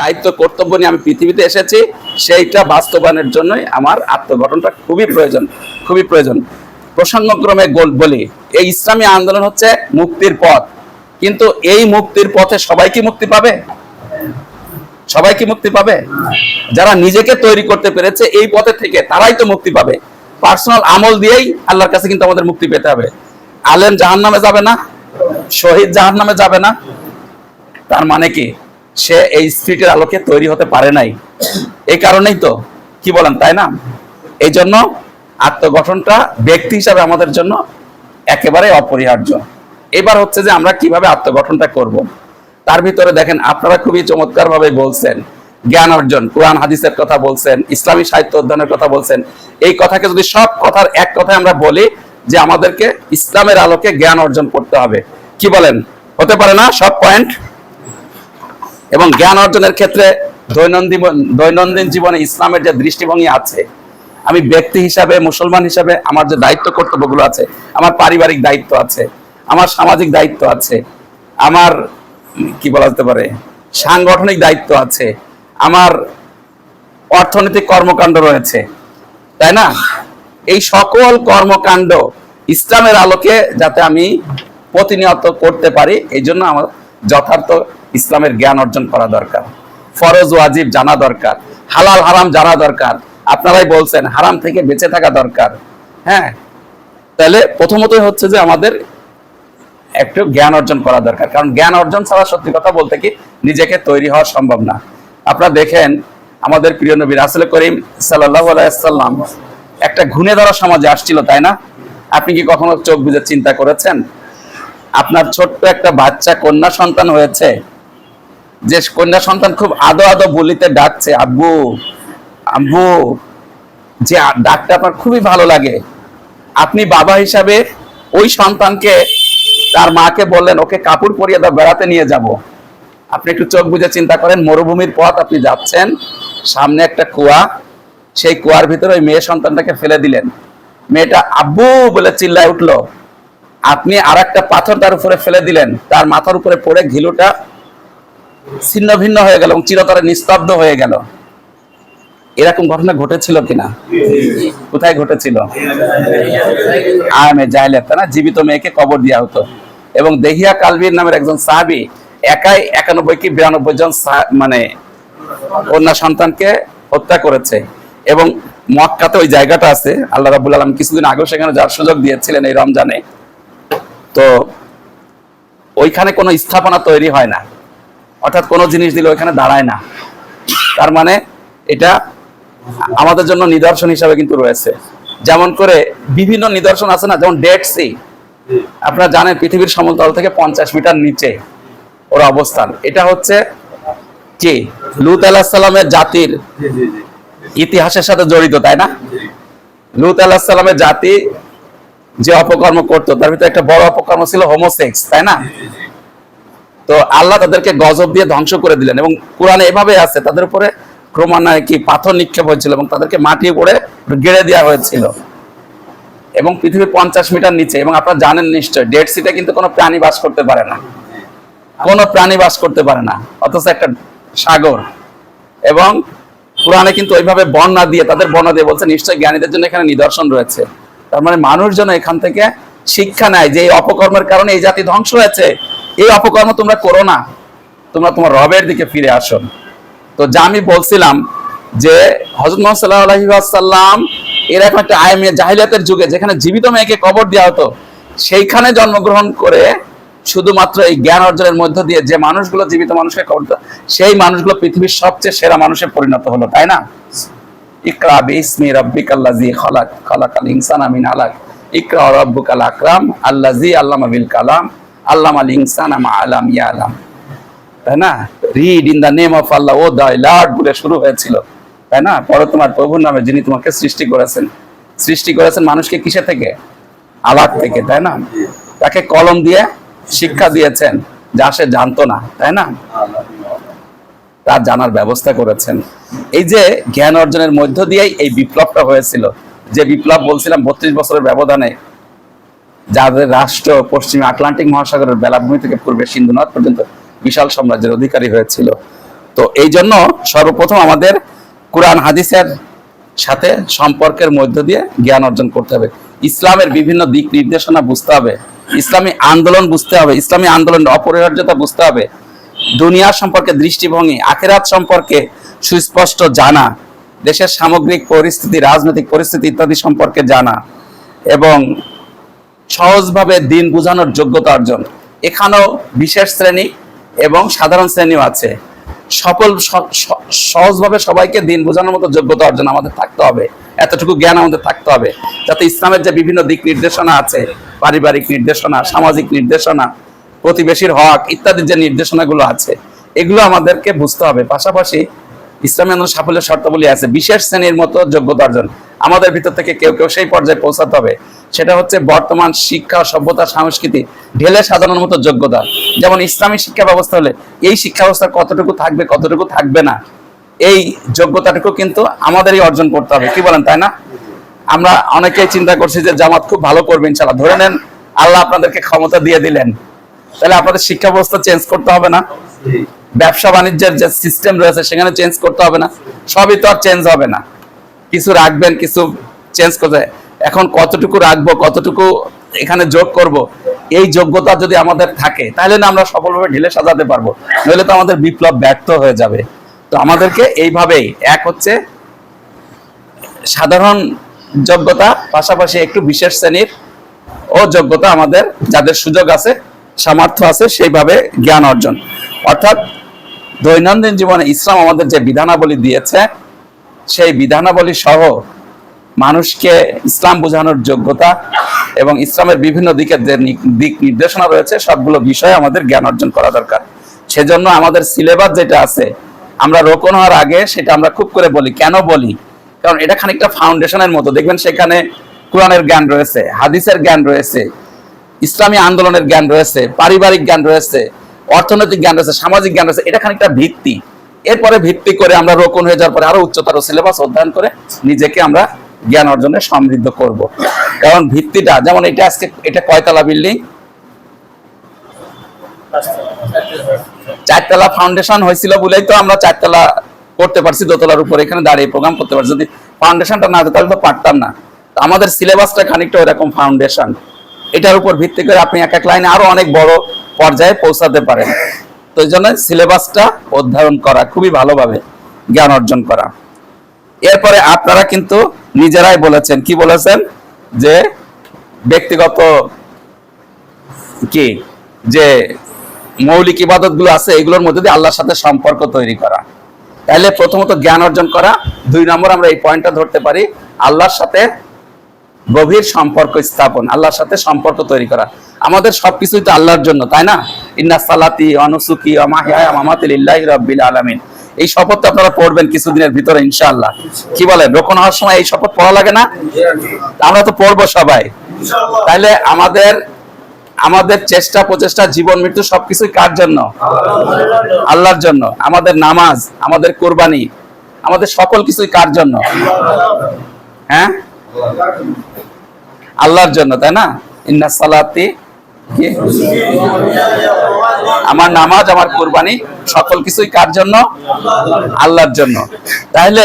দায়িত্ব, কর্তব্য নিয়ে আমি পৃথিবীতে এসেছি, সেইটা বাস্তবায়নের জন্যই আমার আত্মগঠনটা খুবই প্রয়োজন খুবই প্রয়োজন। প্রসঙ্গক্রমে গোল- বলি, এই ইসলামী আন্দোলন হচ্ছে মুক্তির পথ, কিন্তু এই মুক্তির পথে সবাই কি মুক্তি পাবে? সবাই কি মুক্তি পাবে? যারা নিজেকে তৈরি করতে পেরেছে এই পথে থেকে তারাই তো মুক্তি পাবে। পার্সোনাল আমল দিয়েই আল্লাহর কাছে কিন্তু আমাদের মুক্তি পেতে হবে। আলেম জাহান নামে যাবে না, শহীদ জাহান নামে যাবে না, তার মানে কি? সে এই স্ট্রিটের আলোকে তৈরি হতে পারে নাই। এই কারণেই তো, কি বলেন, তাই না? এই জন্য আত্মগঠনটা ব্যক্তি হিসাবে আমাদের জন্য একেবারে অপরিহার্য। এবার হচ্ছে যে আমরা কীভাবে আত্মগঠনটা করব। তার ভিতরে দেখেন, আপনারা খুবই চমৎকার ভাবে বলছেন, জ্ঞান অর্জন, কোরআন, হাদিসের কথা বলছেন, ইসলামী সাহিত্য অধ্যয়নের কথা বলছেন। এই কথাকে যদি সব কথার এক কথায় আমরা বলি যে আমাদেরকে ইসলামের আলোকে জ্ঞান অর্জন করতে হবে। কি বলেন? হতে পারে না সব পয়েন্ট এবং জ্ঞান অর্জনের ক্ষেত্রে দৈনন্দিন জীবনে ইসলামের যে দৃষ্টিভঙ্গি আছে, আমি ব্যক্তি হিসাবে, মুসলমান হিসাবে আমার যে দায়িত্ব কর্তব্যগুলো আছে, আমার পারিবারিক দায়িত্ব আছে, আমার সামাজিক দায়িত্ব আছে, আমার, কি বলা যেতে পারে, সাংগঠনিক দায়িত্ব আছে, আমার অর্থনৈতিক কর্মকাণ্ড রয়েছে, তাই না? এই সকল কর্মকাণ্ড ইসলামের আলোকে যাতে আমি প্রতিনিয়ত করতে পারি, এই জন্য আমার যথার্থ ইসলামের জ্ঞান অর্জন করা দরকার। ফরজ ওয়াজিব জানা দরকার, হালাল হারাম জানা দরকার, আপনারাই বলছেন হারাম থেকে বেঁচে থাকা দরকার। হ্যাঁ তাহলে প্রথমতই হচ্ছে যে আমাদের একটু জ্ঞান অর্জন করা দরকার। কারণ জ্ঞান অর্জন ছাড়া সত্যি কথা বলতে কি নিজেকে তৈরি হওয়া সম্ভব না। আপনারা দেখেন আমাদের প্রিয় নবী রাসুল করিম সাল্লাহ আলাইসাল্লাম একটা ঘুণে ধরা সমাজে আসছিল, তাই না? আপনি কি কখনো চোখ বুঝে চিন্তা করেছেন? আপনার ছোট্ট একটা বাচ্চা কন্যা সন্তান হয়েছে। যে কন্যা সন্তান খুব আদো আদো বলিতে ডাকছে, আব্বু আব্বু। যে ডাকটা আপনার খুবই ভালো লাগে। আপনি বাবা হিসাবে ওই সন্তানকে তার মাকে বললেন, ওকে কাপড় পরিয়ে দাও, বেড়াতে নিয়ে যাব। আপনি একটু চোখ বুঝে চিন্তা করেন, মরুভূমির পথ আপনি যাচ্ছেন, সামনে একটা কুয়া, সেই কুয়ার ভিতরে ওই মেয়ে সন্তানটাকে ফেলে দিলেন। মেয়েটা, আব্বু, বলে চিল্লায় উঠল। আপনি আর একটা পাথর তার উপরে ফেলে দিলেন, তার মাথার উপরে পড়ে ঘিলুটা ছিন্ন ভিন্ন হয়ে গেল এবং চিরতরে নিস্তব্ধ হয়ে গেল। এরকম ঘটনা ঘটেছিল কিনা? কোথায় ঘটেছিল? না? জীবিত মেয়েকে কবর দেওয়া হতো। এবং দেহিয়া কালবির নামের একজন সাহাবি একাই একানব্বই কি বিরানব্বই জন মানে কন্যা সন্তানকে হত্যা করেছে। এবং মক্কাতে ওই জায়গাটা আছে, আল্লাহ রাবুল আলম কিছুদিন আগেও সেখানে যাওয়ার সুযোগ দিয়েছিলেন এই রমজানে। তো ওইখানে কোনো স্থাপনা তৈরি হয় না। অর্থাৎ কোনো জিনিস দিলে ওইখানে দাঁড়ায় না। তার মানে এটা আমাদের জন্য নিদর্শন হিসাবে কিন্তু রয়েছে। যেমন করে বিভিন্ন নিদর্শন আছে না যেমন ডেড সি আপনারা জানেন পৃথিবীর সমতল থেকে পঞ্চাশ মিটার নিচে ওর অবস্থান। এটা হচ্ছে কি? লুত আলাহ সাল্লামের জাতির ইতিহাসের সাথে জড়িত তাই না? লুত আলাহ সাল্লামের জাতি যে অপকর্ম করতো তার ভিতরে একটা বড় অপকর্ম ছিল হোমোসেক্স তাই না? তো আল্লাহ তাদেরকে গজব দিয়ে ধ্বংস করে দিলেন এবং কোরআনে এভাবে আছে তাদের উপরে ক্রমান্বয়ে কি পাথর নিক্ষেপ হয়েছিল এবং তাদেরকে মাটি করে গেড়ে দেওয়া হয়েছিল। এবং পৃথিবীর পঞ্চাশ মিটার নিচে এবং আপনারা জানেন নিশ্চয় ডেড সিটা কিন্তু কোনো প্রাণী বাস করতে পারে না। কোনো প্রাণী বাস করতে পারে না অথচ একটা সাগর। এবং কোরআনে কিন্তু ওইভাবে বর্ণনা দিয়ে তাদের বর্ণনা দিয়ে বলছে নিশ্চয় জ্ঞানীদের জন্য এখানে নিদর্শন রয়েছে। তার মানে মানুষ যেন এখান থেকে শিক্ষা নেয় যে এই অপকর্মের কারণে এই জাতি ধ্বংস হয়েছে, এই অপকর্ম তোমরা করো না। তোমরা তোমার রবের দিকে ফিরে আসো। তো যা আমি বলছিলাম যে হজরত মোহাম্মদ সাল্লাহ আলহিহাসাল্লাম এরকম একটা আইমে জাহিলিয়াতের যুগে যেখানে জীবিত মেয়েকে কবর দেওয়া হতো, সেইখানে জন্মগ্রহণ করে শুধুমাত্র এই জ্ঞান অর্জনের মধ্য দিয়ে যে মানুষগুলো জীবিত মানুষকে কবর সেই মানুষগুলো পৃথিবীর সবচেয়ে সেরা মানুষে পরিণত হলো, তাই না? ইকরা বিসমি রাব্বিকাল্লাযী খালাক, খালাকাল ইনসানা আলাক। ইকরা রাব্বুকাল আকরাম, আল্লাযী আল্লামা বিল কালাম, আল্লামাল ইনসানা মা আলাম ইয়ালাম। তাই না? Read in the name of আল্লাহ ও দাই লর্ড বলে শুরু হয়েছিল। তাই না? পরে তোমার প্রভুর নামে যিনি তোমাকে সৃষ্টি করেছেন। সৃষ্টি করেছেন মানুষকে কিসে থেকে? আলাদ থেকে, তাই না? তাকে কলম দিয়ে শিক্ষা দিয়েছেন, যা সে জানতো না, তাই না? তার জানার ব্যবস্থা করেছেন। এই যে জ্ঞান অর্জনের মধ্য দিয়েই এই বিপ্লবটা হয়েছিল, যে বিপ্লব বলছিলাম বত্রিশ বছরের ব্যবধানে, যাদের রাষ্ট্র পশ্চিমে আটলান্টিক মহাসাগরের বেলাভূমি থেকে পূর্বে সিন্ধু নদ পর্যন্ত বিশাল সাম্রাজ্যের অধিকারী হয়েছিল। তো এই জন্য সর্বপ্রথম আমাদের কোরআন, হাদিসের সাথে সম্পর্কের মধ্য দিয়ে জ্ঞান অর্জন করতে হবে। ইসলামের বিভিন্ন দিক নির্দেশনা বুঝতে হবে। ইসলামী আন্দোলন বুঝতে হবে। ইসলামী আন্দোলনের অপরিহার্যতা বুঝতে হবে। দুনিয়া সম্পর্কে দৃষ্টিভঙ্গি, আখেরাত সম্পর্কে সুস্পষ্ট জানা, দেশের সামগ্রিক পরিস্থিতি, রাজনৈতিক পরিস্থিতি ইত্যাদি সম্পর্কে জানা এবং সহজভাবে দিন বোঝানোর যোগ্যতা অর্জন। এখানেও বিশেষ শ্রেণি এবং সাধারণ শ্রেণীও আছে। সকল সহজভাবে সবাইকে দিন বোঝানোর মতো যোগ্যতা অর্জন আমাদের থাকতে হবে। এতটুকু জ্ঞান আমাদের থাকতে হবে। যাতে ইসলামের যে বিভিন্ন দিক নির্দেশনা আছে, পারিবারিক নির্দেশনা, সামাজিক নির্দেশনা প্রতিবেশীর হক ইত্যাদি যে নির্দেশনাগুলো আছে, এগুলো আমাদেরকে বুঝতে হবে। পাশাপাশি ইসলামী আন্দোলন সাফল্যের শর্তাবলী আছে। বিশেষ শ্রেণির মতো যোগ্যতা অর্জন। আমাদের ভিতর থেকে কেউ কেউ সেই পর্যায়ে পৌঁছাতে হবে। সেটা হচ্ছে বর্তমান শিক্ষা, সভ্যতা, সংস্কৃতি ঢেলে সাজানোর মতো যোগ্যতা। যেমন ইসলামী শিক্ষা ব্যবস্থা হলে এই শিক্ষা ব্যবস্থা কতটুকু থাকবে কতটুকু থাকবে না, এই যোগ্যতাটুকু কিন্তু আমাদেরই অর্জন করতে হবে। কি বলেন, তাই না? আমরা অনেকেই চিন্তা করছি যে জামাত খুব ভালো করবে ইনশাল্লাহ ধরে নেন, আল্লাহ আপনাদেরকে ক্ষমতা দিয়ে দিলেন। তাহলে আপনাদের শিক্ষা ব্যবস্থা চেঞ্জ করতে হবে না। ব্যবসা বাণিজ্যের যে সিস্টেম রয়েছে সেখানে চেঞ্জ করতে হবে না। সবই তো আর চেঞ্জ হবে না। কিছু রাখবেন কিছু চেঞ্জ করতে এখন কতটুকু রাখব কতটুকু এখানে যোগ করব এই যোগ্যতা যদি আমাদের থাকে তাহলে না আমরা সফলভাবে ঢেলে সাজাতে পারব। নইলে তো আমাদের বিপ্লব ব্যর্থ হয়ে যাবে। তো আমাদেরকে এইভাবেই এক হচ্ছে সাধারণ যোগ্যতা পাশাপাশি একটু বিশেষ শ্রেণির ও যোগ্যতা আমাদের যাদের সুযোগ আছে সামর্থ্য আছে, সেইভাবে জ্ঞান অর্জন। অর্থাৎ দৈনন্দিন জীবনে ইসলাম আমাদের যে বিধানাবলী দিয়েছে, সেই বিধানাবলী সহ মানুষকে ইসলাম বোঝানোর যোগ্যতা এবং ইসলামের বিভিন্ন দিকের যে দিক নির্দেশনা রয়েছে, সবগুলো বিষয়ে আমাদের জ্ঞান অর্জন করা দরকার। সেজন্য আমাদের সিলেবাস যেটা আছে, আমরা রোপণ হওয়ার আগে সেটা আমরা খুব করে বলি। কেন বলি? কারণ এটা খানিকটা ফাউন্ডেশনের মতো। দেখবেন সেখানে কোরআনের জ্ঞান রয়েছে, হাদিসের জ্ঞান রয়েছে ইসলামী আন্দোলনের জ্ঞান রয়েছে, পারিবারিক জ্ঞান রয়েছে, অর্থনৈতিক জ্ঞান রয়েছে, সামাজিক জ্ঞান রয়েছে, এটা খানিকটা ভিত্তি। এরপরে ভিত্তি করে আমরা রোপণ হয়ে যাওয়ার পরে আরও উচ্চতর সিলেবাস অধ্যয়ন করে নিজেকে আমরা জ্ঞান অর্জনে সমৃদ্ধ করব। কারণ ভিত্তিটা, যেমন এটা আজকে, এটা কয়তলা বিল্ডিং? চারতলা ফাউন্ডেশন হয়েছিল বলেই তো আমরা চারতলা করতে পারছি, দোতলার উপর এখানে দাঁড়িয়ে প্রোগ্রাম করতে পারছি। যদি ফাউন্ডেশনটা না হতো, তাহলে তো পারতাম না। আমাদের সিলেবাসটা খানিকটা ওরকম ফাউন্ডেশন এটার উপর ভিত্তি করে আপনি এক এক লাইনে আরও অনেক বড় পর্যায়ে পৌঁছাতে পারেন। তো এই জন্য সিলেবাসটা অধ্যয়ন করা খুবই ভালোভাবে জ্ঞান অর্জন করা। এরপরে আপনারা কিন্তু নিজেরাই বলেছেন, কি বলেছেন? যে ব্যক্তিগত কি? যে মৌলিক ইবাদতগুলো আছে, এগুলোর মধ্যে দিয়ে আল্লাহর সাথে সম্পর্ক তৈরি করা। তাহলে প্রথমত জ্ঞান অর্জন করা। দুই নম্বর আমরা এই পয়েন্টটা ধরতে পারি, আল্লাহর সাথে গভীর সম্পর্ক স্থাপন, আল্লাহর সাথে সম্পর্ক তৈরি করা। আমাদের সবকিছুই তো আল্লাহর জন্য, তাই না? ইন্না সালাতি অনুসুকি ইল্লাহি রাব্বিল আলামিন। এই শপথ তো আপনারা পড়বেন কিছুদিনের ভিতরে, ইনশাআল্লাহ। কি বলেন রোকন হওয়ার সময় এই শপথ পড়া লাগে না? আমরা তো পড়ব সবাই। তাহলে আমাদের আমাদের চেষ্টা, প্রচেষ্টা, জীবন, মৃত্যু সবকিছুই কার জন্য? আল্লাহর জন্য। আমাদের নামাজ, আমাদের কোরবানি, আমাদের সকল কিছুই কার জন্য? হ্যাঁ? আল্লাহর জন্য, তাই না? ইন্না সালাতি আমার নামাজ, আমার কোরবানি, সকল কিছুই কার জন্য? আল্লাহর জন্য। তাহলে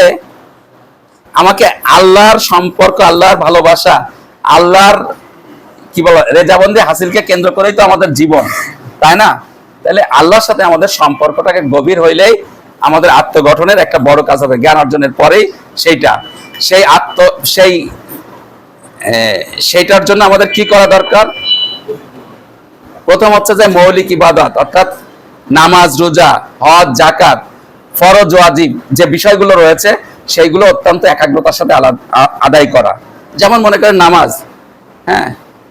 আমাকে আল্লাহর সম্পর্ক, আল্লাহর ভালোবাসা, আল্লাহর, কি বলো, রেজাবন্দি হাসিলকে কেন্দ্র করেই তো আমাদের জীবন, তাই না? তাহলে আল্লাহর সাথে আমাদের সম্পর্কটাকে গভীর হইলেই আমাদের আত্মগঠনের একটা বড় কাজ হবে, জ্ঞান অর্জনের পরেই সেইটা। সেই আত্ম, সেই আহ, সেইটার জন্য আমাদের কি করা দরকার? প্রথম হচ্ছে যে মৌলিক ইবাদত অর্থাৎ নামাজ রোজা হজ জাকাত ফরজ ওয়াজিব যে বিষয়গুলো রয়েছে সেইগুলো অত্যন্ত একাগ্রতার সাথে আদায় করা। যেমন মনে করেন নামাজ হ্যাঁ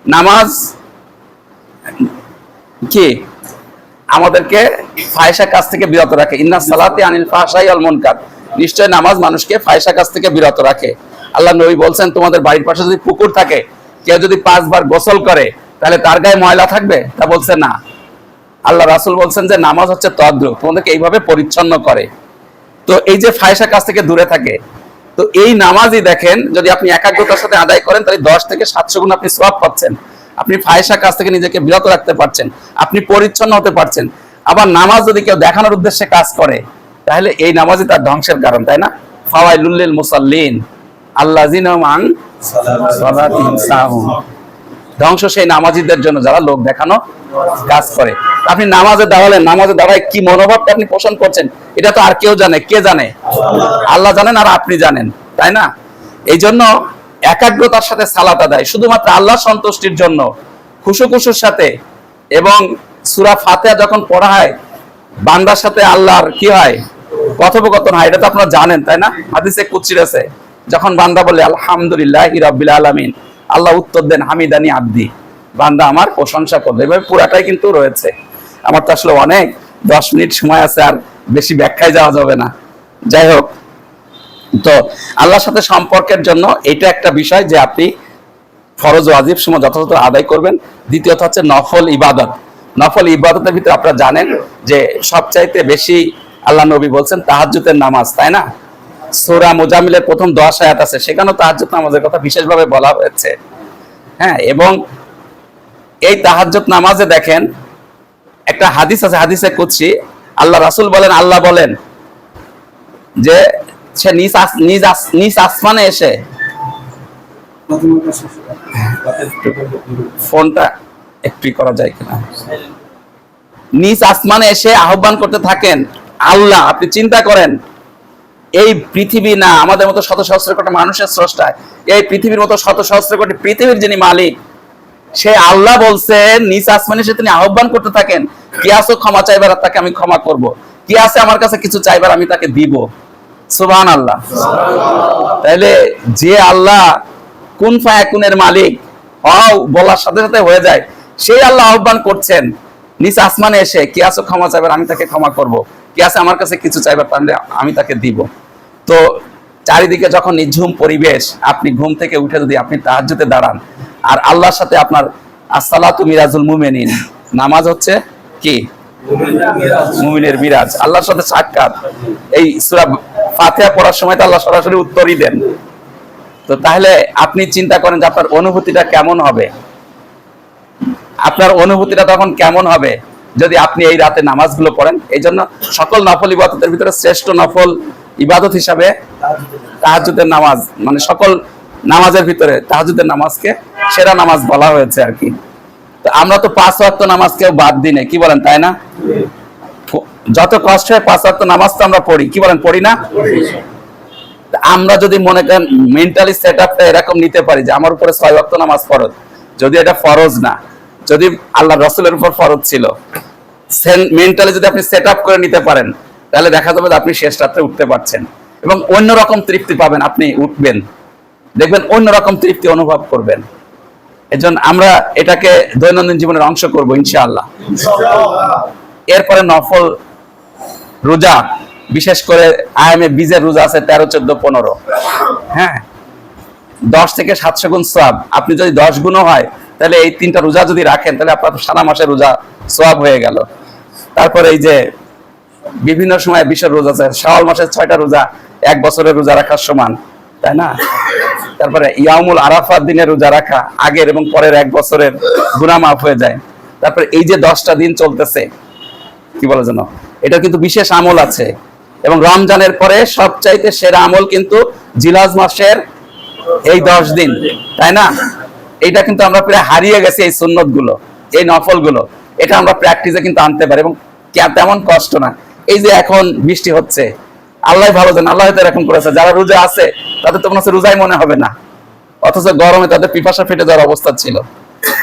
নামাজ কি? আমাদেরকে ফায়সা কাজ থেকে বিরত রাখে। ইন্না সালাতে আনিল ফাহশাই আল মুনকার। নিশ্চয় নামাজ মানুষকে ফায়সা কাজ থেকে বিরত রাখে। আল্লাহ নবী বলছেন, তোমাদের বাড়ির পাশে যদি পুকুর থাকে, কেউ যদি পাঁচবার গোসল করে, তাহলে তার গায়ে ময়লা থাকবে? তা বলছে, না। আল্লাহ রাসূল বলছেন যে, নামাজ হচ্ছে তদ্রুপ, তোমাদেরকে এইভাবে পরিচ্ছন্ন করে। তো এই যে ফায়সা কাছ থেকে দূরে থাকে, তো এই নামাজই দেখেন, যদি আপনি একাগ্রতার সাথে আদায় করেন, তাহলে দশ থেকে সাতশো গুণ আপনি সওয়াব পাচ্ছেন। আপনি ফায়সা কাজ থেকে নিজেকে বিরত রাখতে পারছেন, আপনি পরিচ্ছন্ন হতে পারছেন। আবার নামাজ যদি কেউ দেখানোর উদ্দেশ্যে কাজ করে, তাহলে এই নামাজই তার ধ্বংসের কারণ, তাই না? ফাওয়াইলুল মুসাল্লিন। ধ্বংস সেই নামাজিদের জন্য যারা লোক দেখানো কাজ করে। আপনি নামাজে দাঁড়ালেন, নামাজে দাঁড়ায় কি মনোভাবটা আপনি পোষণ করছেন? এটা তো আর কেউ জানে, কে জানে? আল্লাহ জানেন আর আপনি জানেন, তাই না? এই জন্য একাগ্রতার সাথে সালাত আদায়, শুধুমাত্র আল্লাহ সন্তুষ্টির জন্য, খুশু খুশুর সাথে। এবং সুরা ফাতেহা যখন পড়া হয়, বান্দার সাথে আল্লাহর কি হয়? কথোপকথন হয়, এটা তো আপনারা জানেন, তাই না? হাদিসে কুচির আছে। যখন বান্দা বলে, আলহামদুলিল্লাহ রাব্বিল আলামিন আল্লাহ উত্তর দেন হামিদানি আব্দি বান্দা আমার প্রশংসা করবে। এভাবে পুরাটাই কিন্তু রয়েছে। আমার তো আসলে অনেক দশ মিনিট সময় আছে, আর বেশি ব্যাখ্যায় যাওয়া যাবে না। যাই হোক, তো আল্লাহর সাথে সম্পর্কের জন্য এটা একটা বিষয় যে আপনি ফরজ ও ওয়াজিব সময় যথাযথ আদায় করবেন। দ্বিতীয়ত হচ্ছে নফল ইবাদত। নফল ইবাদতের ভিতরে আপনারা জানেন যে সবচাইতে বেশি আল্লাহ নবী বলছেন তাহাজ্জুদের নামাজ, তাই না? সূরা মুজামিলের প্রথম দশ আয়াত আছে, সেখানেও তাহাজ্জুদ নামাজের কথা বিশেষভাবে বলা হয়েছে। হ্যাঁ এবং এই তাহাজ্জুদ নামাজে দেখেন, একটা হাদিস আছে, হাদিসে কুদসি, আল্লাহ রাসূল বলেন, আল্লাহ বলেন যে সে নিজ নিজ নিজ আসমানে এসে ফোনটা একটু করা যায় কিনা? নিজ আসমানে এসে আহ্বান করতে থাকেন, আল্লাহ আপনি চিন্তা করেন এই পৃথিবী না, আমাদের মতো শত সহস্র কোটি মানুষের স্রষ্টা, এই পৃথিবীর মতো শত সহস্র কোটি পৃথিবীর যিনি মালিক, সে আল্লাহ বলছেন নিজ আসমানে এসে তিনি আহ্বান করতে থাকেন কি আছে ক্ষমা চাইবার তাকে আমি ক্ষমা করব। কি আছে আমার কাছে কিছু চাইবার আমি তাকে দিব। সুবহান আল্লাহ তাহলে যে আল্লাহ কোন ফায়াকুনের মালিক হও বলার সাথে সাথে হয়ে যায়। সেই আল্লাহ আহ্বান করছেন নিচ আসমানে এসে কি আছে ক্ষমা চাইবার আমি তাকে ক্ষমা করব। কি আছে? আমার কাছে কিছু চাইবার তাহলে আমি তাকে দিব। তো চারিদিকে যখন নিঝুম পরিবেশ, আপনি ঘুম থেকে উঠে যদি আপনি তাহাজ্জুদে দাঁড়ান, আর আল্লাহর সাথে আপনার আসসালাতু মিরাজুল মুমিনিন, নামাজ হচ্ছে কি? মুমিনের মিরাজ। আল্লাহর সাথে সাক্ষাৎ। এই সূরা ফাতিহা পড়ার সময় তো আল্লাহ সরাসরি উত্তরই দেন। তো তাহলে আপনি চিন্তা করেন যে আপনার অনুভূতিটা কেমন হবে? আপনার অনুভূতিটা তখন কেমন হবে? যদি আপনি এই রাতে নামাজগুলো পড়েন এই জন্য সকল নফল ইবাদতের ভিতরে শ্রেষ্ঠ নফল ইবাদত হিসাবে তাহাজুদের নামাজ মানে সকল নামাজের ভিতরে তাহাজুদের নামাজকে সেরা নামাজ বলা হয়েছে আর কি। আমরা তো পাঁচ ওয়াক্ত নামাজ কেউ বাদ দিই না কি বলেন, তাই না? যত কষ্ট হয় পাঁচ ওয়াক্ত নামাজ তো আমরা পড়ি, কি বলেন, পড়ি না? আমরা যদি মনে করেন মেন্টালি সেট আপটা এরকম নিতে পারি যে আমার উপরে ছয় ওয়াক্ত নামাজ ফরজ, যদি এটা ফরজ না যদি আল্লাহ রসুলের উপর ফরজ ছিল মেন্টালি যদি আপনি সেট করে নিতে পারেন, তাহলে দেখা যাবে আপনি শেষ রাত্রে উঠতে পারছেন এবং অন্যরকম তৃপ্তি পাবেন, আপনি উঠবেন। দেখবেন অন্যরকম তৃপ্তি অনুভব করবেন। এজন্য আমরা এটাকে দৈনন্দিন জীবনের অংশ করব, ইনশাআল্লাহ। এরপরে নফল রোজা, বিশেষ করে আইএমএ বীজের রোজা আছে তেরো, চোদ্দ, পনেরো। হ্যাঁ? দশ থেকে সাতশো গুণ সোয়াব আপনি যদি দশ গুণও হয় তাহলে এই তিনটা রোজা যদি রাখেন, তাহলে আপনার সারা মাসে রোজা সোয়াব হয়ে গেল। তারপরে এই যে বিভিন্ন সময় বিশের রোজা আছে, শাওয়াল মাসের ছয়টা রোজা, এক বছরের রোজা রাখার সমান, তাই না? তারপরে ইয়ামুল আরাফাত দিনে রোজা রাখা, আগের এবং পরের এক বছরের গুনাহ মাফ হয়ে যায়। তারপরে এই যে দশটা দিন চলতেছে, কি বলে যেন? এটা কিন্তু বিশেষ আমল আছে। এবং রমজানের পরে সবচাইতে সেরা আমল কিন্তু জিলাজ মাসের এই দশ দিন, তাই না? এইটা কিন্তু আমরা প্রায় হারিয়ে গেছি এই সুন্নতগুলো এই নফলগুলো এটা আমরা প্র্যাকটিসে কিন্তু আনতে পারি এবং তেমন কষ্ট না। এই যে এখন বৃষ্টি হচ্ছে, আল্লাহ ভালো জান, আল্লাহ হয়তো এরকম করেছে। যারা রোজা আছে, তাদের তো মনে হচ্ছে রোজাই মনে হবে না। অথচ গরমে তাদের পিপাসা ফেটে যাওয়ার অবস্থা ছিল।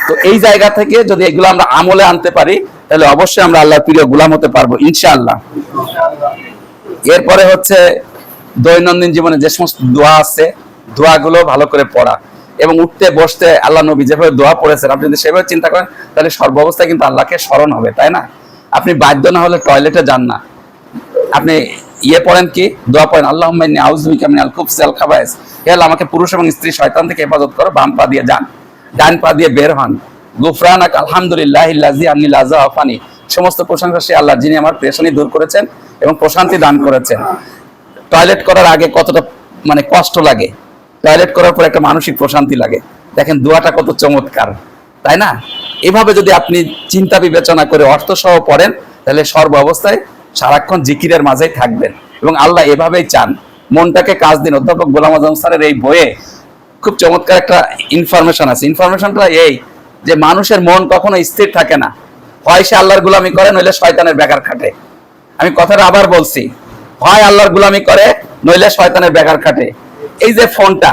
তো এই জায়গা থেকে যদি এগুলো আমরা আমলে আনতে পারি, তাহলে অবশ্যই আমরা আল্লাহর প্রিয় গুলাম হতে পারব, ইনশাআল্লাহ। এরপরে হচ্ছে দৈনন্দিন জীবনে যে সমস্ত দোয়া আছে, দোয়াগুলো ভালো করে পড়া। এবং উঠতে বসতে আল্লাহ নবী যেভাবে দোয়া পড়েছেন আপনি যদি সেভাবে চিন্তা করেন তাহলে সর্বাবস্থায় কিন্তু আল্লাহকে স্মরণ হবে তাই না? আপনি বাধ্য না হলে টয়লেটে যান না। আপনি ইয়ে পড়েন কি? দোয়া পড়েন আল্লাহ আউজবিকা খুবসি আল খাবাইস। হে আল্লাহ, আমাকে পুরুষ এবং স্ত্রী শয়তান থেকে হেফাজত করো বাম পা দিয়ে যান। ডান পা দিয়ে বের হন। গুফরানাক আলহামদুলিল্লাহ ইল্লাজি আন্নি লাজা আফানি সমস্ত প্রশংসা সে আল্লাহ যিনি আমার পেশানি দূর করেছেন এবং প্রশান্তি দান করেছেন। টয়লেট করার আগে কতটা মানে কষ্ট লাগে? টয়লেট করার পর একটা মানসিক প্রশান্তি লাগে। দেখেন, দোয়াটা কত চমৎকার, তাই না? এভাবে যদি আপনি চিন্তা বিবেচনা করে অর্থ সহ পড়েন, তাহলে সর্ব অবস্থায় সারাক্ষণ জিকিরের মাঝেই থাকবেন। এবং আল্লাহ এভাবেই চান। মনটাকে কাজ দিন। অধ্যাপক গোলাম আজম স্যারের এই বইয়ে খুব চমৎকার একটা ইনফরমেশন আছে। ইনফরমেশনটা এই যে, মানুষের মন কখনো স্থির থাকে না। হয় সে আল্লাহর গুলামি করে, নইলে শয়তানের বেকার খাটে। আমি কথাটা আবার বলছি। হয় আল্লাহর গুলামি করে, নইলে শয়তানের বেকার খাটে। এই যে ফোনটা,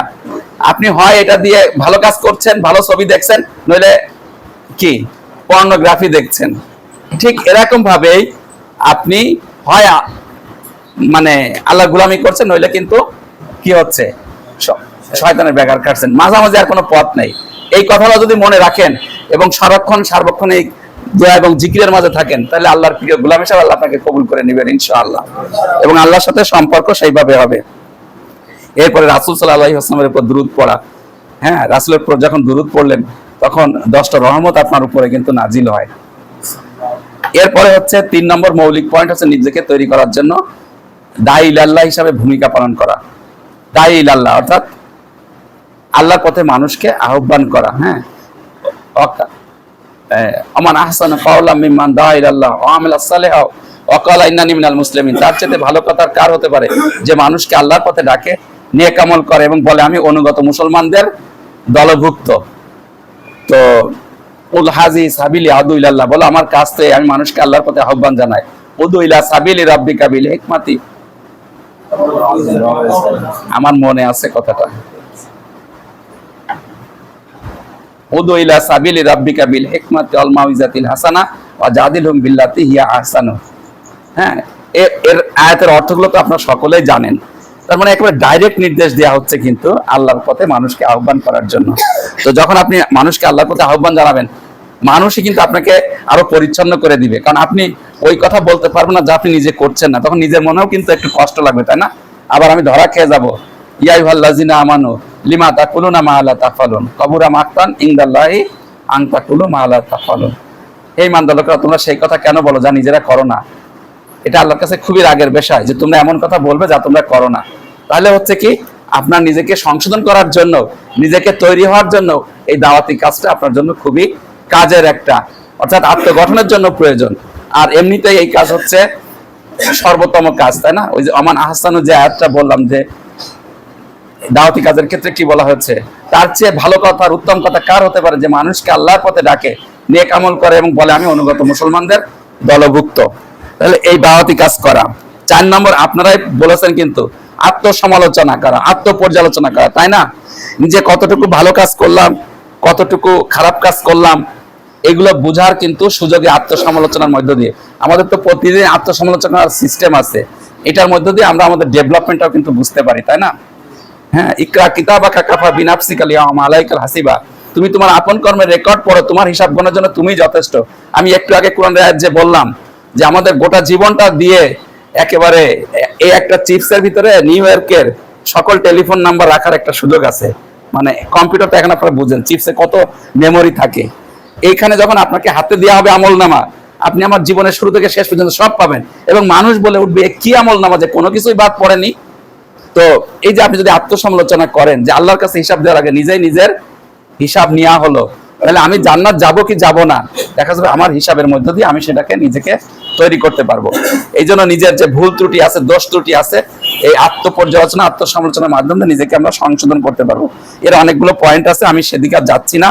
আপনি হয় এটা দিয়ে ভালো কাজ করছেন, ভালো ছবি দেখছেন, নইলে কি পর্নোগ্রাফি দেখছেন। ঠিক এরকম ভাবেই আপনি হয় মানে আল্লাহ গুলামি করছেন, নইলে কিন্তু কি হচ্ছে? শয়তানের বেকার কাটছেন। মাঝামাঝি আর কোনো পথ নেই। এই কথাটা যদি মনে রাখেন এবং সারাক্ষণ সার্বক্ষণ এই দোয়া এবং জিকিরের মাঝে থাকেন, তাহলে আল্লাহর প্রিয় গুলাম হিসাবে আল্লাহ আপনাকে কবুল করে নেবেন, ইনশাআল্লাহ। এবং আল্লাহর সাথে সম্পর্ক সেইভাবে হবে। এরপরে রাসুল সাল্লাহ আসলামের উপর দুরুদ পড়া। হ্যাঁ রাসুলের উপর যখন দুরুদ পড়লেন, তখন দশটা রহমত আপনার উপরে কিন্তু নাজিল হয়। এরপরে হচ্ছে তিন নম্বর মৌলিক পয়েন্ট হচ্ছে নিজেকে তৈরি করার জন্য দায়ী আল্লাহ হিসাবে ভূমিকা পালন করা। দায়ী আল্লাহ, অর্থাৎ আল্লাহর পথে মানুষকে আহ্বান করা। হ্যাঁ আমান আহসান কাওলাম মিম্মান দাআ ইলাল্লাহ ওয়া আমিলা মিনাল মুসলিমিন। তার চেয়ে ভালো কথা আর কার হতে পারে? যে মানুষকে আল্লাহর পথে ডাকে, নেক করে এবং বলে, আমি অনুগত মুসলমানদের দলভুক্ত। তো উল হাজি সাবিলি আদু বলো, আমার কাছ আমি মানুষকে আল্লাহর পথে আহ্বান জানাই। আমার মনে আছে কথাটা। হাসানা হিয়া আহসানু। হ্যাঁ এর আয়াতের অর্থগুলো তো আপনারা সকলেই জানেন। তার মানে একেবারে ডাইরেক্ট নির্দেশ দেওয়া হচ্ছে কিন্তু আল্লাহর পথে মানুষকে আহ্বান করার জন্য। তো যখন আপনি মানুষকে আল্লাহর পথে আহ্বান জানাবেন, মানুষই কিন্তু আপনাকে আরও পরিচ্ছন্ন করে দিবে। কারণ আপনি ওই কথা বলতে পারবেন না যা আপনি নিজে করছেন না। তখন নিজের মনেও কিন্তু একটু কষ্ট লাগবে, তাই না? আবার আমি ধরা খেয়ে যাব। ইয়াই ভাল্লাজিনা আমানু, লিমা তাকুলুনা মা আলা তাফালুন? কবুরা মাক্তান ইনদাল্লাহি আন তাকুলু মা আলা তাফালুন। এই মানদণ্ডকরা তোমরা সেই কথা কেন বলো যা নিজেরা করো না? এটা আল্লাহর কাছে খুবই রাগের বিষয় যে তোমরা এমন কথা বলবে যা তোমরা করো না। তাহলে হচ্ছে কি, আপনার নিজেকে সংশোধন করার জন্য, নিজেকে তৈরি হওয়ার জন্য এই দাওয়াতি কাজটা আপনার জন্য খুবই কাজের একটা, অর্থাৎ আত্মগঠনের জন্য প্রয়োজন। আর এমনিতেই এই কাজ হচ্ছে সর্বোত্তম কাজ, তাই না? ওই যে আমান আহসানু যে আয়াতটা বললাম যে, দাওয়াতি কাজের ক্ষেত্রে কি বলা হচ্ছে তার চেয়ে ভালো কথা আর উত্তম কথা কার হতে পারে যে মানুষকে আল্লাহর পথে ডাকে, নেক আমল করে এবং বলে, আমি অনুগত মুসলমানদের দলভুক্ত। তাহলে এই দাওয়াতি কাজ করা। চার নম্বর, আপনারাই বলেছেন কিন্তু আত্মসমালোচনা করা, আত্মপর্যালোচনা করা, তাই না? নিজে কতটুকু ভালো কাজ করলাম, কতটুকু খারাপ কাজ করলাম, এগুলো বোঝার কিন্তু সুযোগে আত্মসমালোচনার মধ্য দিয়ে। আমাদের তো প্রতিদিন আত্মসমালোচনার সিস্টেম আছে। এটার মধ্য দিয়ে আমরা আমাদের ডেভেলপমেন্টটাও কিন্তু বুঝতে পারি, তাই না? হ্যাঁ ইকরা কিতাবা কাফা বিনাফসিকাল ইয়াউম আলাইকাল হাসিবা। তুমি তোমার আপন কর্মের রেকর্ড পড়ো, তোমার হিসাব গণার জন্য তুমি যথেষ্ট। আমি একটু আগে কোরআন যে বললাম যে আমাদের গোটা জীবনটা দিয়ে একেবারে এই একটা চিপসের ভিতরে নিউ ইয়র্কের সকল টেলিফোন নাম্বার রাখার একটা সুযোগ আছে। মানে কম্পিউটারটা এখন আপনারা বুঝেন, চিপসে কত মেমোরি থাকে। এইখানে যখন আপনাকে হাতে দেওয়া হবে আমল নামা আপনি আমার জীবনের শুরু থেকে শেষ পর্যন্ত সব পাবেন। এবং মানুষ বলে উঠবে কি আমল নামা যে কোনো কিছুই বাদ পড়েনি? তো এই যে আপনি যদি আত্মসমালোচনা করেন, যে আল্লাহর কাছে হিসাব দেওয়ার আগে নিজেই নিজের হিসাব নেওয়া হলো, তাহলে আমি জান্নাত যাব কি যাব না? দেখা যাবে আমার হিসাবের মধ্য দিয়ে আমি সেটাকে নিজেকে তৈরি করতে পারব। এই জন্য নিজের যে ভুল ত্রুটি আছে, দোষ ত্রুটি আছে, এই আত্মপর্যালোচনা, আত্মসমালোচনার মাধ্যমে নিজেকে আমরা সংশোধন করতে পারব। এর অনেকগুলো পয়েন্ট আছে, আমি সেদিকে যাচ্ছি না।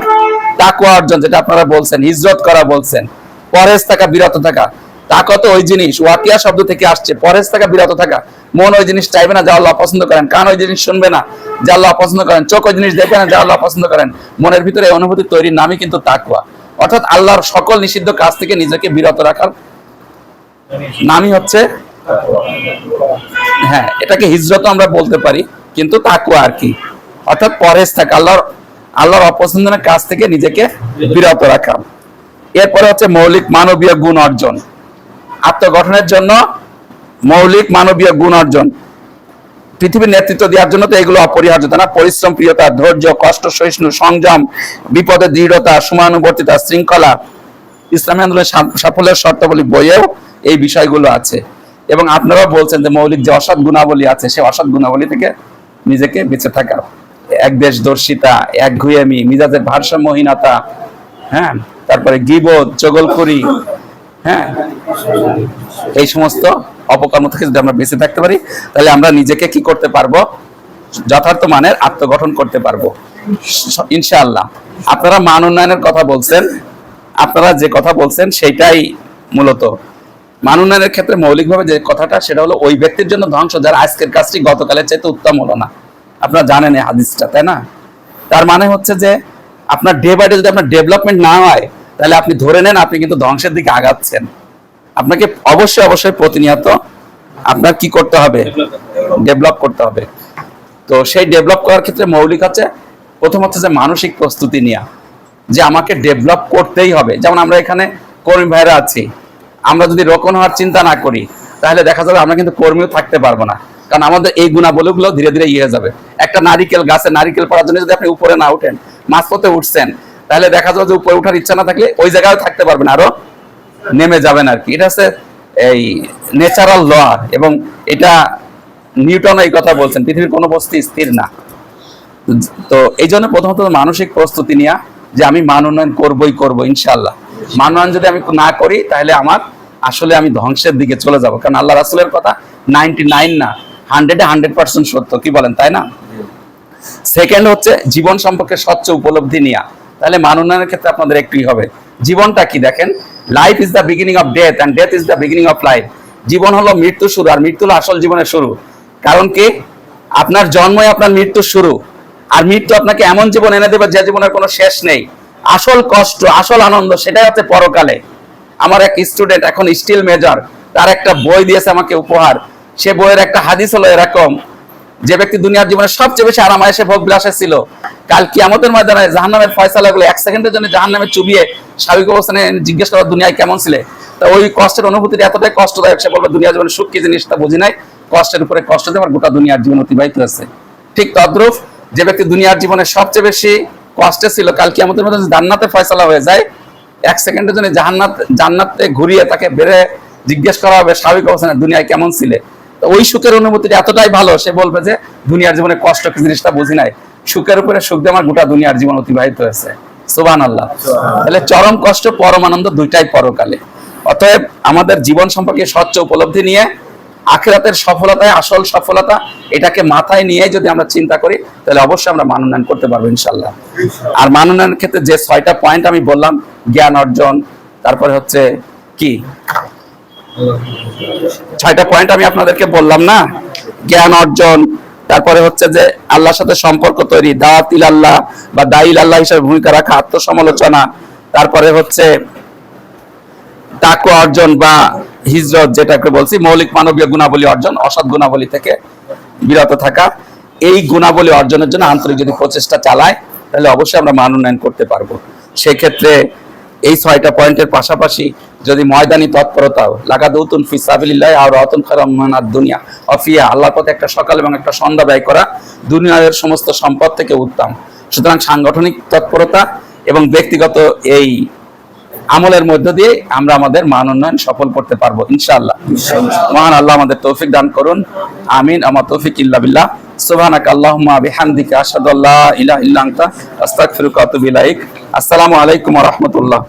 তাকুয়া অর্জন, যেটা আপনারা বলছেন হিজরত করা বলছেন। পরেজ থাকা, বিরত থাকা। তাকত ওই জিনিস, ওয়াকিয়া শব্দ থেকে আসছে। পরেজ থাকা, বিরত থাকা। মন ওই জিনিস চাইবে না, যা আল্লাহ পছন্দ করেন। কান ওই জিনিস শুনবে না, যা আল্লাহ পছন্দ করেন। চোখ ওই জিনিস দেখবে না, যা আল্লাহ পছন্দ করেন। মনের ভিতরে অনুভূতি তৈরির নামই কিন্তু তাকুয়া অর্থাৎ আল্লাহর সকল নিষিদ্ধ কাজ থেকে নিজেকে বিরত রাখার নামই হচ্ছে হ্যাঁ এটাকে হিজরত আমরা বলতে পারি, কিন্তু তাকুয়া আর কি। অর্থাৎ পরেজ থাকা, আল্লাহর আল্লাহর অপছন্দের কাজ থেকে নিজেকে বিরত রাখা। এরপরে হচ্ছে মৌলিক মানবীয় গুণ অর্জন। আত্মগঠনের জন্য মৌলিক মানবীয় গুণ অর্জন। পৃথিবীর নেতৃত্ব দেওয়ার জন্য তো এগুলো অপরিহার্য না। পরিশ্রম, প্রিয়তা, ধৈর্য, কষ্ট, সহিষ্ণু, সংযম, বিপদে, দৃঢ়তা, সমানুবর্তিতা, শৃঙ্খলা ইসলামী আন্দোলনের সাফল্যের শর্তাবলী বইয়েও এই বিষয়গুলো আছে। এবং আপনারা বলছেন যে মৌলিক যে অসৎ গুণাবলী আছে সেই অসৎ গুণাবলী থেকে নিজেকে বেঁচে থাকা। এক দেশ দর্শিতা, এক ঘুয়েমি, মিজাজের ভারসাম্যহীনতা হ্যাঁ? তারপরে গিবত চগলখড়ি হ্যাঁ? এই সমস্ত অপকর্ম থেকে যদি আমরা বেঁচে থাকতে পারি, তাহলে আমরা নিজেকে কি করতে পারব? যথার্থ মানের আত্মগঠন করতে পারব। ইনশাআল্লাহ। আপনারা মান উন্নয়নের কথা বলছেন। আপনারা যে কথা বলছেন সেটাই মূলত। মান উন্নয়নের ক্ষেত্রে মৌলিকভাবে যে কথাটা, সেটা হলো ওই ব্যক্তির জন্য ধ্বংস, যার আজকের কাজটি গতকালের চাইতে উত্তম হলো না। আপনারা জানেন এই হাদিসটা, তাই না? তার মানে হচ্ছে যে, আপনার ডে বাই ডে যদি আপনার ডেভেলপমেন্ট না হয়, তাহলে আপনি ধরে নেন আপনি কিন্তু ধ্বংসের দিকে আগাচ্ছেন। আপনাকে অবশ্যই অবশ্যই প্রতিনিয়ত আপনার কি করতে হবে? ডেভেলপ করতে হবে। তো সেই ডেভেলপ করার ক্ষেত্রে মৌলিক হচ্ছে প্রথম হচ্ছে যে মানসিক প্রস্তুতি নেওয়া। যে আমাকে ডেভেলপ করতেই হবে। যেমন আমরা এখানে কর্মী ভাইরা আছি। আমরা যদি রোকন হওয়ার চিন্তা না করি, তাহলে দেখা যাবে আমরা কিন্তু কর্মীও থাকতে পারব না। কারণ আমাদের এই গুণাবলীগুলো ধীরে ধীরে ইয়ে যাবে। একটা নারিকেল গাছে নারিকেল পড়ার জন্য যদি আপনি উপরে না উঠেন, মাঝপথে উঠছেন, তাহলে দেখা যাবে যে উপরে উঠার ইচ্ছা না থাকলে ওই জায়গায় থাকতে পারবেন, আরও নেমে যাবেন আর কি। এটা হচ্ছে এই ন্যাচারাল ল এবং এটা নিউটন এই কথা বলছেন, পৃথিবীর কোনো বস্তু স্থির না। তো এই জন্য প্রথমত মানসিক প্রস্তুতি নেওয়া যে আমি মান উন্নয়ন করবই করব ইনশাল্লাহ মান উন্নয়ন যদি আমি না করি, তাহলে আমার আসলে আমি ধ্বংসের দিকে চলে যাব। কারণ আল্লাহ রাসুলের কথা নাইনটি নাইন না হান্ড্রেডে হান্ড্রেড পার্সেন্ট সত্য, কি বলেন, তাই না? সেকেন্ড হচ্ছে জীবন সম্পর্কে স্বচ্ছ উপলব্ধি নেওয়া তাহলে মান উন্নয়নের ক্ষেত্রে আপনাদের একটুই হবে। জীবনটা কি দেখেন? Life is the beginning of death and death is the beginning of life জীবন হলো মৃত্যু শুরু, আর মৃত্যু হলো আসল জীবনের শুরু। কারণ কি? আপনার জন্মই আপনার মৃত্যুর শুরু। আর মৃত্যু আপনাকে এমন জীবন এনে দেবে যে জীবনের কোনো শেষ নেই। আসল কষ্ট, আসল আনন্দ, সেটাই হচ্ছে পরকালে। আমার এক স্টুডেন্ট এখন স্টিল মেজর তার একটা বই দিয়েছে আমাকে উপহার। সে বইয়ের একটা হাদিস হলো এরকম, যে ব্যক্তি দুনিয়ার জীবনে সবচেয়ে বেশি আরাম আরামায়েশে ভোগ বিলাসে ছিল, কাল কিয়ামতের ময়দানে জাহান্নামের ফয়সালাগুলো এক সেকেন্ডের জন্য জাহান্নামে চুবিয়ে স্বাভাবিক অবস্থানে জিজ্ঞেস করা দুনিয়ায় কেমন ছিলে? তো ওই কষ্টের অনুভূতিটা এতটাই কষ্টদায়ক, সে বলবে, দুনিয়ার জীবনে সুখ কি জিনিসটা বুঝি নাই। কষ্টের উপরে কষ্ট দিয়ে আমার গোটা দুনিয়ার জীবন অতিবাহিত হয়েছে। ঠিক তদ্রুপ যে ব্যক্তি দুনিয়ার জীবনে সবচেয়ে বেশি কষ্টে ছিল, কাল কিয়ামতের মধ্যে জান্নাতে ফয়সালা হয়ে যায়, এক সেকেন্ডের জন্য জাহান্নাত জান্নাতে ঘুরিয়ে তাকে বেড়ে জিজ্ঞেস করা হবে, স্বাভাবিক অবস্থানে দুনিয়ায় কেমন ছিলে? তো ওই সুখের অনুভূতিটা এতটাই ভালো, সে বলবে যে দুনিয়ার জীবনে কষ্ট কি জিনিসটা বুঝি নাই। সুখের উপরে সুখ দিয়ে আমার গোটা দুনিয়ার জীবন অতিবাহিত হয়েছে। সুবান আল্লাহ তাহলে চরম কষ্ট, পরম আনন্দ দুইটাই পরকালে। অতএব আমাদের জীবন সম্পর্কে স্বচ্ছ উপলব্ধি নিয়ে আখেরাতের সফলতায় আসল সফলতা এটাকে মাথায় নিয়ে যদি আমরা চিন্তা করি তাহলে অবশ্যই আমরা মান উন্নয়ন করতে পারব ইনশাল্লাহ আর মান উন্নয়নের ক্ষেত্রে যে ছয়টা পয়েন্ট আমি বললাম জ্ঞান অর্জন তারপরে হচ্ছে কি? ছয়টা পয়েন্ট আমি আপনাদেরকে বললাম না? জ্ঞান অর্জন তারপরে হচ্ছে যে আল্লাহর সাথে সম্পর্ক তৈরি দাওয়াতিল আল্লাহ বা দাইল আল্লাহ হিসেবে ভূমিকা রাখা আত্মসমালোচনা তারপরে হচ্ছে তাকু অর্জন বা হিজরত যেটাকে বলছি, মৌলিক মানবীয় গুণাবলী অর্জন, অসৎ গুণাবলী থেকে বিরত থাকা। এই গুণাবলী অর্জনের জন্য আন্তরিক যদি প্রচেষ্টা চালায়, তাহলে অবশ্যই আমরা মান উন্নয়ন করতে পারব। সেক্ষেত্রে এই ছয়টা পয়েন্টের পাশাপাশি যদি ময়দানি তৎপরতাও, লাগাদৌতুন ফি সাবিলিল্লাহ আর রতন খারামানাদ দুনিয়া, অফিয়া, আল্লাহর পথে একটা সকাল এবং একটা সন্ধ্যা ব্যয় করা, দুনিয়ার সমস্ত সম্পদ থেকে উত্তম। সুতরাং সাংগঠনিক তৎপরতা এবং ব্যক্তিগত এই আমলের মধ্য দিয়ে আমরা আমাদের মান উন্নয়ন সফল করতে পারব, ইনশাআল্লাহ। মহান আল্লাহ আমাদের তৌফিক দান করুন। আমিন, আমার তৌফিক ইল্লা বিল্লাহ। সুবহানাক আল্লাহুম্মা বিহামদিকা আশহাদু আল্লা ইলাহা ইল্লা আনতা, আস্তাগফিরুকা ওয়া আতুবু ইলাইক। আসসালামু আলাইকুম ওয়া রাহমাতুল্লাহ।